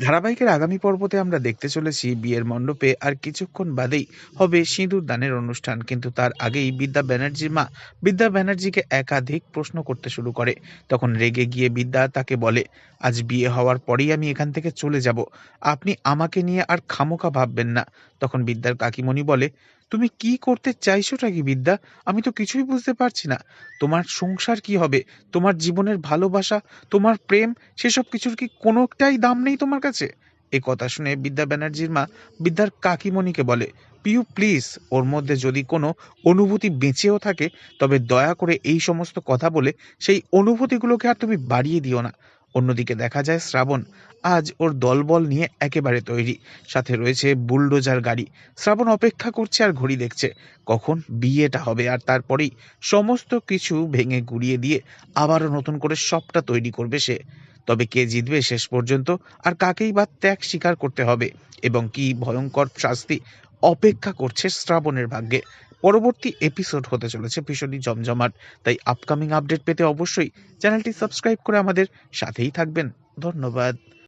ধারাবাহিকের আগামী পর্বতে আমরা দেখতে চলেছি বিয়ের মণ্ডপে আর কিছুক্ষণ বাদেই হবে সিঁদুর দানের অনুষ্ঠান। কিন্তু তার আগেই বিদ্যা ব্যানার্জির মা বিদ্যা ব্যানার্জিকে একাধিক প্রশ্ন করতে শুরু করে। তখন রেগে গিয়ে বিদ্যা তাকে বলে, আজ বিয়ে হওয়ার পরেই আমি এখান থেকে চলে যাব। আপনি আমাকে নিয়ে আর খামোকা ভাববেন না। তখন বিদ্যার কাকিমণি বলে, তুমি কি করতে চাইছোটা কি বিদ্যা? আমি তো কিছুই বুঝতে পারছি না। তোমার সংসার কি হবে? তোমার জীবনের ভালোবাসা? তোমার প্রেম? সেসব কিছুর কি কোনোটাই দাম নেই তোমার কাছে? এ কথা শুনে বিদ্যা ব্যানার্জির মা বিদ্যার কাকিমণিকে বলে, পিউ, প্লিজ, ওর মধ্যে যদি কোনো অনুভূতি বেঁচেও থাকে, তবে দয়া করে এই সমস্ত কথা বলে সেই অনুভূতিগুলোকে আর তুমি বাড়িয়ে দিও না। অন্যদিকে দেখা যায় শ্রাবণ আজ ওর দলবল নিয়ে একেবারে তৈরি। সাথে রয়েছে বুলডোজার গাড়ি। শ্রাবণ অপেক্ষা করছে আর ঘড়ি দেখছে। কখন বিয়েটা হবে আর তারপরেই সমস্ত কিছু ভেঙে গুড়িয়ে দিয়ে আবারও নতুন করে সবটা তৈরি করবে সে। তবে কে জিতবে শেষ পর্যন্ত আর কাকেই বা ত্যাগ স্বীকার করতে হবে এবং কি ভয়ঙ্কর শাস্তি অপেক্ষা করছে শ্রাবণের ভাগ্যে। পরবর্তী এপিসোড হতে চলেছে ভীষণই জমজমাট। তাই আপকামিং আপডেট পেতে অবশ্যই চ্যানেলটি সাবস্ক্রাইব করে আমাদের সাথেই থাকবেন। ধন্যবাদ।